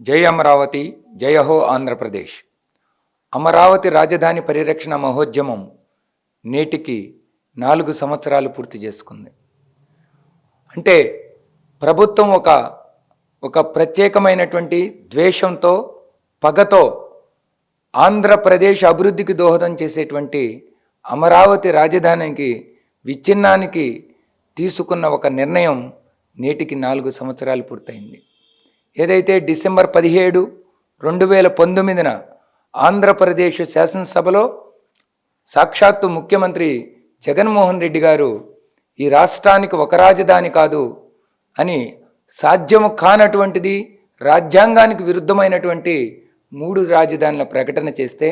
జై అమరావతి జయ హో ఆంధ్రప్రదేశ్ అమరావతి రాజధాని పరిరక్షణ మహోద్యమం నేటికి నాలుగు సంవత్సరాలు పూర్తి చేసుకుంది. అంటే ప్రభుత్వం ఒక ఒక ప్రత్యేకమైనటువంటి ద్వేషంతో పగతో ఆంధ్రప్రదేశ్ అభివృద్ధికి దోహదం చేసేటువంటి అమరావతి రాజధానికి విచ్ఛిన్నానికి తీసుకున్న ఒక నిర్ణయం నేటికి నాలుగు సంవత్సరాలు పూర్తయింది. ఏదైతే డిసెంబర్ పదిహేడు రెండు వేల పంతొమ్మిదిన ఆంధ్రప్రదేశ్ శాసనసభలో సాక్షాత్తు ముఖ్యమంత్రి జగన్మోహన్ రెడ్డి గారు ఈ రాష్ట్రానికి ఒక రాజధాని కాదు అని సాధ్యము కానటువంటిది రాజ్యాంగానికి విరుద్ధమైనటువంటి మూడు రాజధానుల ప్రకటన చేస్తే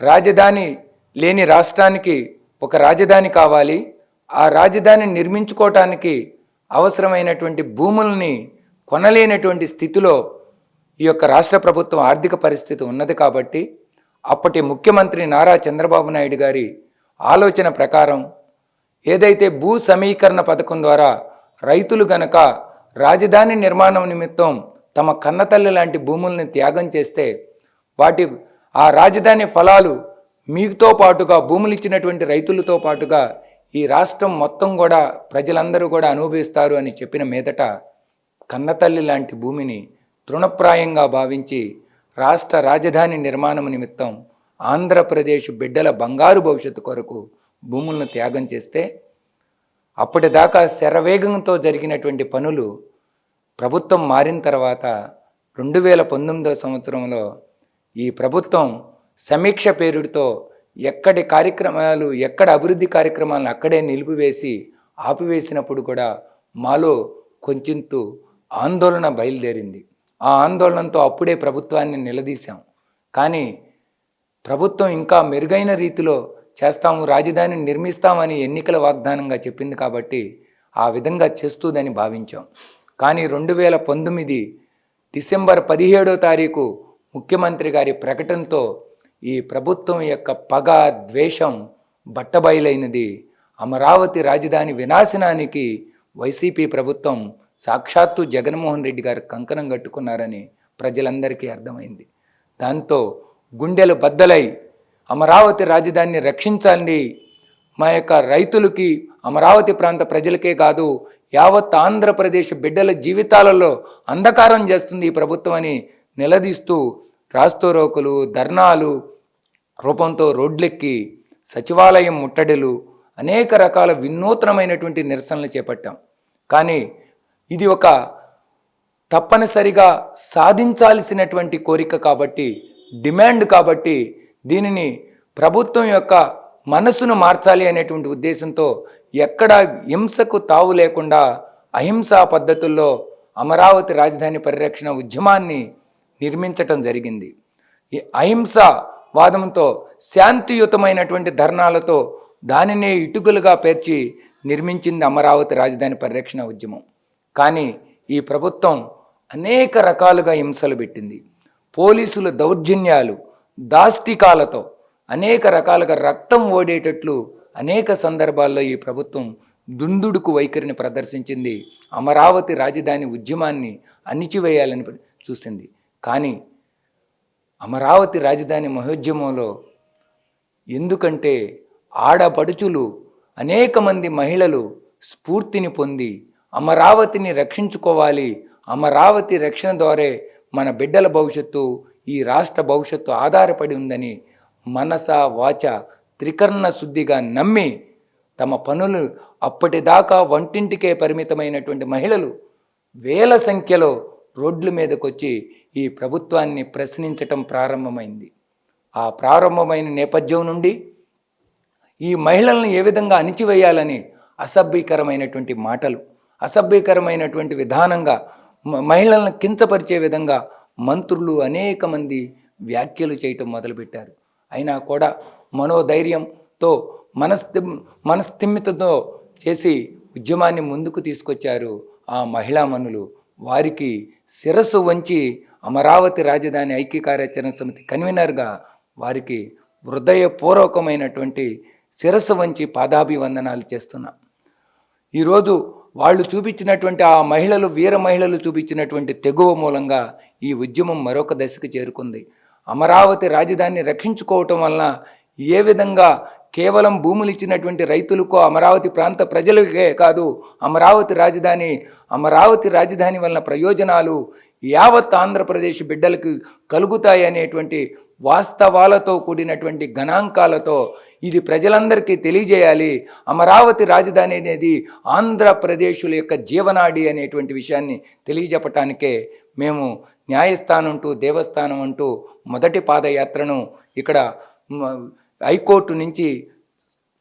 రాజధాని లేని రాష్ట్రానికి ఒక రాజధాని కావాలి. ఆ రాజధాని నిర్మించుకోవటానికి అవసరమైనటువంటి భూముల్ని కొనలేనటువంటి స్థితిలో ఈ యొక్క రాష్ట్ర ప్రభుత్వం ఆర్థిక పరిస్థితి ఉన్నది కాబట్టి అప్పటి ముఖ్యమంత్రి నారా చంద్రబాబు నాయుడు గారి ఆలోచన ప్రకారం ఏదైతే భూ సమీకరణ పథకం ద్వారా రైతులు గనక రాజధాని నిర్మాణం నిమిత్తం తమ కన్నతల్లి లాంటి భూముల్ని త్యాగం చేస్తే వాటి ఆ రాజధాని ఫలాలు మీతో పాటుగా భూములు ఇచ్చినటువంటి రైతులతో పాటుగా ఈ రాష్ట్రం మొత్తం కూడా ప్రజలందరూ కూడా అనుభవిస్తారు అని చెప్పిన మీదట కన్నతల్లి లాంటి భూమిని తృణప్రాయంగా భావించి రాష్ట్ర రాజధాని నిర్మాణం నిమిత్తం ఆంధ్రప్రదేశ్ బిడ్డల బంగారు భవిష్యత్తు కొరకు భూములను త్యాగం చేస్తే అప్పటిదాకా శరవేగంతో జరిగినటువంటి పనులు ప్రభుత్వం మారిన తర్వాత రెండు వేల పంతొమ్మిదవ సంవత్సరంలో ఈ ప్రభుత్వం సమీక్ష పేరుతో ఎక్కడి కార్యక్రమాలు ఎక్కడ అభివృద్ధి కార్యక్రమాలను అక్కడే నిలిపివేసి ఆపివేసినప్పుడు కూడా మాలో కొంచెంతు ఆందోళన బయలుదేరింది. ఆ ఆందోళనతో అప్పుడే ప్రభుత్వాన్ని నిలదీశాం. కానీ ప్రభుత్వం ఇంకా మెరుగైన రీతిలో చేస్తాము రాజధానిని నిర్మిస్తామని ఎన్నికల వాగ్దానంగా చెప్పింది కాబట్టి ఆ విధంగా చేస్తుందని భావించాం. కానీ రెండు వేల పంతొమ్మిది డిసెంబర్ పదిహేడో తారీఖు ముఖ్యమంత్రి గారి ప్రకటనతో ఈ ప్రభుత్వం యొక్క పగ ద్వేషం బట్టబయలైనది. అమరావతి రాజధాని వినాశనానికి వైసీపీ ప్రభుత్వం సాక్షాత్తు జగన్మోహన్ రెడ్డి గారు కంకణం కట్టుకున్నారని ప్రజలందరికీ అర్థమైంది. దాంతో గుండెలు బద్దలై అమరావతి రాజధానిని రక్షించాలని మా యొక్క రైతులకి అమరావతి ప్రాంత ప్రజలకే కాదు యావత్ ఆంధ్రప్రదేశ్ బిడ్డల జీవితాలలో అంధకారం చేస్తుంది ఈ ప్రభుత్వం అని నిలదీస్తూ రాస్తోరోకులు ధర్నాలు రూపంతో రోడ్లెక్కి సచివాలయం ముట్టడిలు అనేక రకాల వినూత్నమైనటువంటి నిరసనలు చేపట్టాం. కానీ ఇది ఒక తప్పనిసరిగా సాధించాల్సినటువంటి కోరిక కాబట్టి డిమాండ్ కాబట్టి దీనిని ప్రభుత్వం యొక్క మనసును మార్చాలి అనేటువంటి ఉద్దేశంతో ఎక్కడ హింసకు తావు లేకుండా అహింసా పద్ధతుల్లో అమరావతి రాజధాని పరిరక్షణ ఉద్యమాన్ని నిర్మించటం జరిగింది. ఈ అహింస వాదంతో శాంతియుతమైనటువంటి ధర్నాలతో దానినే ఇటుకలుగా పేర్చి నిర్మించింది అమరావతి రాజధాని పరిరక్షణ ఉద్యమం. కానీ ఈ ప్రభుత్వం అనేక రకాలుగా హింసలు పెట్టింది. పోలీసుల దౌర్జన్యాలు దాష్టికాలతో అనేక రకాలుగా రక్తం ఓడేటట్లు అనేక సందర్భాల్లో ఈ ప్రభుత్వం దుందుడుకు వైఖరిని ప్రదర్శించింది. అమరావతి రాజధాని ఉద్యమాన్ని అణిచివేయాలని చూసింది. కానీ అమరావతి రాజధాని మహోద్యమంలో ఎందుకంటే ఆడపడుచులు అనేక మంది మహిళలు స్ఫూర్తిని పొంది అమరావతిని రక్షించుకోవాలి. అమరావతి రక్షణ ద్వారే మన బిడ్డల భవిష్యత్తు ఈ రాష్ట్ర భవిష్యత్తు ఆధారపడి ఉందని మనస వాచ త్రికర్ణ శుద్ధిగా నమ్మి తమ పనులు అప్పటిదాకా వంటింటికే పరిమితమైనటువంటి మహిళలు వేల సంఖ్యలో రోడ్ల మీదకొచ్చి ఈ ప్రభుత్వాన్ని ప్రశ్నించటం ప్రారంభమైంది. ఆ ప్రారంభమైన నేపథ్యం నుండి ఈ మహిళలను ఏ విధంగా అణిచివేయాలని అసభ్యకరమైనటువంటి మాటలు అసభ్యకరమైనటువంటి విధానంగా మ- మహిళలను కించపరిచే విధంగా మంత్రులు అనేక మంది వ్యాఖ్యలు చేయటం మొదలుపెట్టారు. అయినా కూడా మనోధైర్యంతో మనస్థి మనస్థిమితతో చేసి ఉద్యమాన్ని ముందుకు తీసుకొచ్చారు ఆ మహిళామణులు వారికి శిరస్సు వంచి అమరావతి రాజధాని ఐక్య కార్యాచరణ సమితి కన్వీనర్గా వారికి హృదయపూర్వకమైనటువంటి శిరస్సు వంచి పాదాభివందనాలు చేస్తున్నా. ఈరోజు వాళ్ళు చూపించినటువంటి ఆ మహిళలు వీర మహిళలు చూపించినటువంటి తెగువ మూలంగా ఈ ఉద్యమం మరొక దశకు చేరుకుంది. అమరావతి రాజధానిని రక్షించుకోవటం వలన ఏ విధంగా కేవలం భూములు ఇచ్చినటువంటి రైతులకు అమరావతి ప్రాంత ప్రజలకే కాదు అమరావతి రాజధాని అమరావతి రాజధాని వలన ప్రయోజనాలు యావత్ ఆంధ్రప్రదేశ్ బిడ్డలకు కలుగుతాయి అనేటువంటి వాస్తవాలతో కూడినటువంటి గణాంకాలతో ఇది ప్రజలందరికీ తెలియజేయాలి. అమరావతి రాజధాని అనేది ఆంధ్రప్రదేశుల యొక్క జీవనాడి అనేటువంటి విషయాన్ని తెలియజెప్పటానికే మేము న్యాయస్థానం అంటూ దేవస్థానం అంటూ మొదటి పాదయాత్రను ఇక్కడ హైకోర్టు నుంచి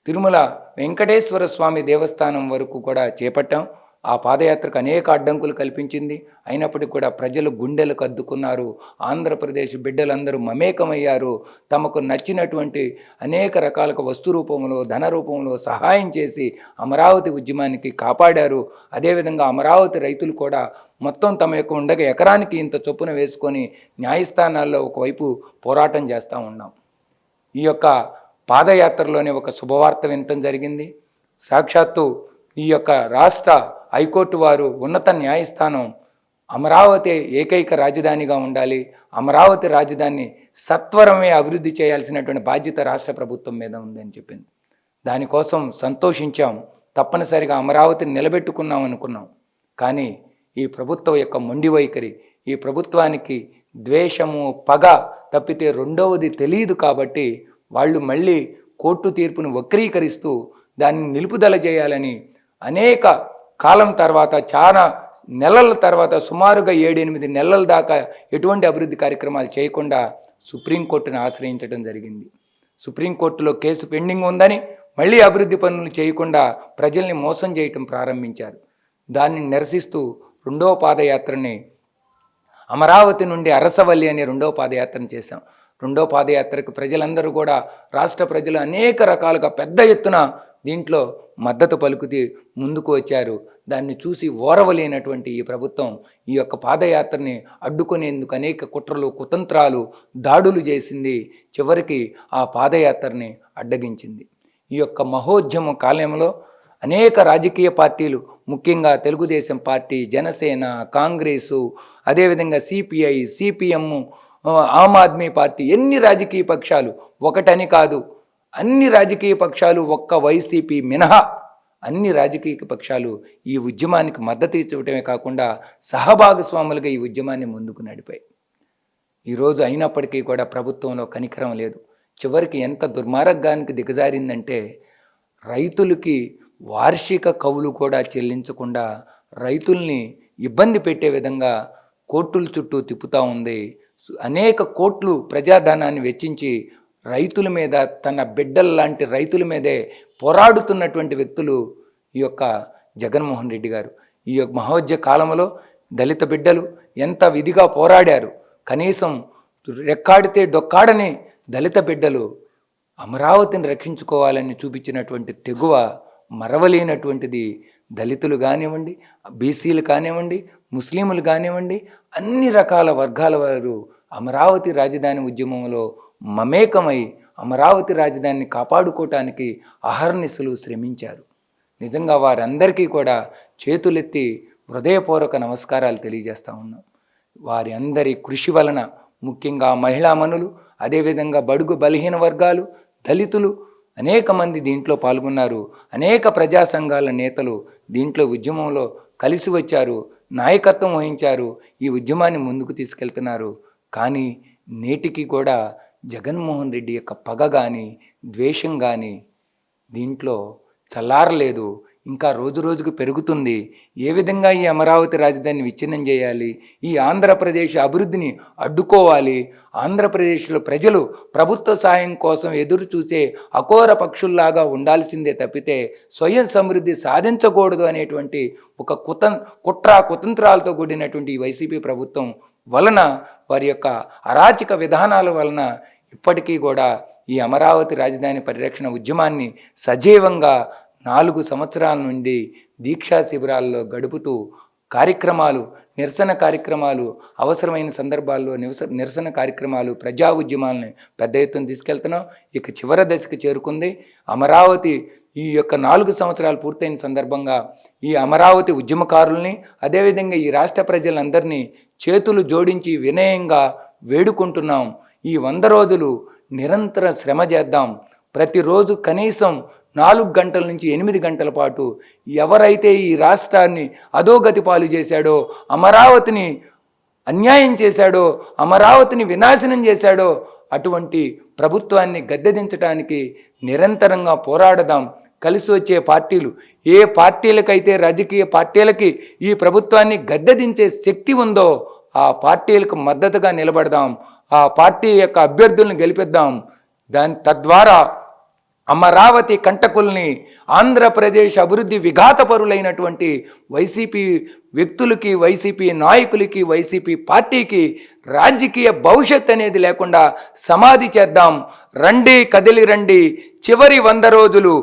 తిరుమల వెంకటేశ్వర స్వామి దేవస్థానం వరకు కూడా చేపట్టాం. ఆ పాదయాత్రకు అనేక అడ్డంకులు కల్పించింది. అయినప్పటికీ కూడా ప్రజలు గుండెలకు అద్దుకున్నారు ఆంధ్రప్రదేశ్ బిడ్డలందరూ మమేకమయ్యారు. తమకు నచ్చినటువంటి అనేక రకాల వస్తు రూపంలో ధన రూపంలో సహాయం చేసి అమరావతి ఉద్యమానికి కాపాడారు. అదేవిధంగా అమరావతి రైతులు కూడా మొత్తం తమ యొక్క ఉండగా ఎకరానికి ఇంత చొప్పున వేసుకొని న్యాయస్థానాల్లో ఒకవైపు పోరాటం చేస్తూ ఉన్నాం. ఈ యొక్క పాదయాత్రలోనే ఒక శుభవార్త వినటం జరిగింది. సాక్షాత్తు ఈ యొక్క రాష్ట్ర హైకోర్టు వారు ఉన్నత న్యాయస్థానం అమరావతి ఏకైక రాజధానిగా ఉండాలి. అమరావతి రాజధానిని సత్వరమే అభివృద్ధి చేయాల్సినటువంటి బాధ్యత రాష్ట్ర ప్రభుత్వం మీద ఉందని చెప్పింది. దానికోసం సంతోషించాం. తప్పనిసరిగా అమరావతిని నిలబెట్టుకున్నాం అనుకున్నాం. కానీ ఈ ప్రభుత్వం యొక్క మొండి వైఖరి ఈ ప్రభుత్వానికి ద్వేషము పగ తప్పితే రెండవది తెలియదు కాబట్టి వాళ్ళు మళ్ళీ కోర్టు తీర్పును వక్రీకరిస్తూ దాన్ని నిలుపుదల చేయాలని అనేక కాలం తర్వాత చాలా నెలల తర్వాత సుమారుగా ఏడెనిమిది నెలల దాకా ఎటువంటి అభివృద్ధి కార్యక్రమాలు చేయకుండా సుప్రీంకోర్టును ఆశ్రయించడం జరిగింది. సుప్రీంకోర్టులో కేసు పెండింగ్ ఉందని మళ్ళీ అభివృద్ధి పనులు చేయకుండా ప్రజల్ని మోసం చేయటం ప్రారంభించారు. దాన్ని నిరసిస్తూ రెండవ పాదయాత్రని అమరావతి నుండి అరసవల్లి అనే రెండవ పాదయాత్రను చేశాం. రెండో పాదయాత్రకు ప్రజలందరూ కూడా రాష్ట్ర ప్రజలు అనేక రకాలుగా పెద్ద ఎత్తున దీంట్లో మద్దతు పలుకుతూ ముందుకు వచ్చారు. దాన్ని చూసి ఓరవలేనటువంటి ఈ ప్రభుత్వం ఈ యొక్క పాదయాత్రని అడ్డుకునేందుకు అనేక కుట్రలు కుతంత్రాలు దాడులు చేసింది. చివరికి ఆ పాదయాత్రని అడ్డగించింది. ఈ యొక్క మహోద్యమ కాలంలో అనేక రాజకీయ పార్టీలు ముఖ్యంగా తెలుగుదేశం పార్టీ జనసేన కాంగ్రెసు అదేవిధంగా CPI CPM Aam Aadmi party ఎన్ని రాజకీయ పక్షాలు? ఒకటని కాదు. అన్ని రాజకీయ పక్షాలు ఒక్క వైసీపీ మినహా. అన్ని రాజకీయ పక్షాలు ఈ ఉద్యమానికి మద్దతు ఇచ్చటమే కాకుండా సహభాగస్వాములుగా ఈ ఉద్యమాన్ని ముందుకు నడిపాయి. ఈరోజు అయినప్పటికీ కూడా ప్రభుత్వంలో కనికరం లేదు. చివరికి ఎంత దుర్మార్గానికి దిగజారిందంటే రైతులకి వార్షిక కవులు కూడా చెల్లించకుండా రైతుల్ని ఇబ్బంది పెట్టే విధంగా కోర్టుల చుట్టూ తిప్పుతూ ఉంది అనేక కోట్లు ప్రజాధనాన్ని వెచ్చించి రైతుల మీద తన బిడ్డల లాంటి రైతుల మీదే పోరాడుతున్నటువంటి వ్యక్తులు ఈ యొక్క జగన్మోహన్ రెడ్డి గారు. ఈ యొక్క మహోద్య కాలంలో దళిత బిడ్డలు ఎంత విధిగా పోరాడారు. కనీసం రెక్కాడితే డొక్కాడని దళిత బిడ్డలు అమరావతిని రక్షించుకోవాలని చూపించినటువంటి తెగువ మరవలేనటువంటిది దళితులు కానివ్వండి బీసీలు కానివ్వండి ముస్లింలు కానివ్వండి అన్ని రకాల వర్గాల వారు అమరావతి రాజధాని ఉద్యమంలో మమేకమై అమరావతి రాజధానిని కాపాడుకోవటానికి అహర్నిశలు శ్రమించారు. నిజంగా వారందరికీ కూడా చేతులెత్తి హృదయపూర్వక నమస్కారాలు తెలియజేస్తా ఉన్నాం. వారి అందరి కృషి వలన ముఖ్యంగా మహిళామణులు అదేవిధంగా బడుగు బలహీన వర్గాలు దళితులు అనేక మంది దీంట్లో పాల్గొన్నారు. అనేక ప్రజా సంఘాల నేతలు దీంట్లో ఉద్యమంలో కలిసి వచ్చారు. నాయకత్వం వహించారు ఈ ఉద్యమాన్ని ముందుకు తీసుకెళ్తున్నారు. కానీ నేటికి కూడా జగన్మోహన్ రెడ్డి యొక్క పగ కానీ ద్వేషం కానీ దీంట్లో చల్లారలేదు. ఇంకా రోజు రోజుకు పెరుగుతుంది. ఏ విధంగా ఈ అమరావతి రాజధానిని విచ్ఛిన్నం చేయాలి? ఈ ఆంధ్రప్రదేశ్ అభివృద్ధిని అడ్డుకోవాలి. ఆంధ్రప్రదేశ్లో ప్రజలు ప్రభుత్వ సాయం కోసం ఎదురు చూసే అఘోర పక్షుల్లాగా ఉండాల్సిందే తప్పితే స్వయం సమృద్ధి సాధించకూడదు అనేటువంటి ఒక కుతం కుట్ర కుతంత్రాలతో కూడినటువంటి ఈ వైసీపీ ప్రభుత్వం వలన వారి యొక్క అరాచక విధానాల వలన ఇప్పటికీ కూడా ఈ అమరావతి రాజధాని పరిరక్షణ ఉద్యమాన్ని సజీవంగా నాలుగు సంవత్సరాల నుండి దీక్షా శిబిరాల్లో గడుపుతూ కార్యక్రమాలు నిరసన కార్యక్రమాలు అవసరమైన సందర్భాల్లో నివస నిరసన కార్యక్రమాలు ప్రజా ఉద్యమాలని పెద్ద ఎత్తున తీసుకెళ్తున్నాం. ఇక చివరి దశకు చేరుకుంది అమరావతి. ఈ యొక్క నాలుగు సంవత్సరాలు పూర్తయిన సందర్భంగా ఈ అమరావతి ఉద్యమకారుల్ని అదేవిధంగా ఈ రాష్ట్ర ప్రజలందరినీ చేతులు జోడించి వినయంగా వేడుకుంటున్నాం. ఈ వంద రోజులు నిరంతర శ్రమ చేద్దాం. ప్రతిరోజు కనీసం నాలుగు గంటల నుంచి ఎనిమిది గంటల పాటు ఎవరైతే ఈ రాష్ట్రాన్ని అధోగతి పాలు చేశాడో అమరావతిని అన్యాయం చేశాడో అమరావతిని వినాశనం చేశాడో అటువంటి ప్రభుత్వాన్ని గద్దెదించడానికి నిరంతరంగా పోరాడదాం. కలిసి వచ్చే పార్టీలు ఏ పార్టీలకైతే రాజకీయ పార్టీలకి ఈ ప్రభుత్వాన్ని గద్దెదించే శక్తి ఉందో ఆ పార్టీలకు మద్దతుగా నిలబడదాం. ఆ పార్టీ యొక్క అభ్యర్థులను గెలిపిద్దాం. దాని తద్వారా అమరావతి కంటకుల్ని ఆంధ్రప్రదేశ్ అభివృద్ధి విఘాతపరులైనటువంటి వైసీపీ వ్యక్తులకి వైసీపీ నాయకులకి వైసీపీ పార్టీకి రాజకీయ భవిష్యత్ అనేది లేకుండా సమాధి చేద్దాం. రండి కదిలి రండి. చివరి వంద రోజులు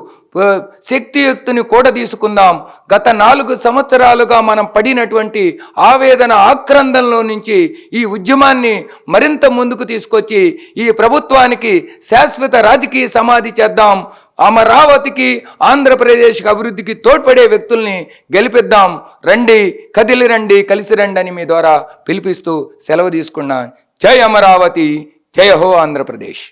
శక్తియుక్తిని కూడా తీసుకుందాం. గత నాలుగు సంవత్సరాలుగా మనం పడినటువంటి ఆవేదన ఆక్రందనలో నుంచి ఈ ఉద్యమాన్ని మరింత ముందుకు తీసుకొచ్చి ఈ ప్రభుత్వానికి శాశ్వత రాజకీయ సమాధి చేద్దాం. అమరావతికి ఆంధ్రప్రదేశ్కి అభివృద్ధికి తోడ్పడే వ్యక్తుల్ని గెలిపిద్దాం. రండి కదిలి రండి కలిసి రండి అని మీ ద్వారా పిలిపిస్తూ సెలవు తీసుకున్నాను జై అమరావతి జయ హో ఆంధ్రప్రదేశ్.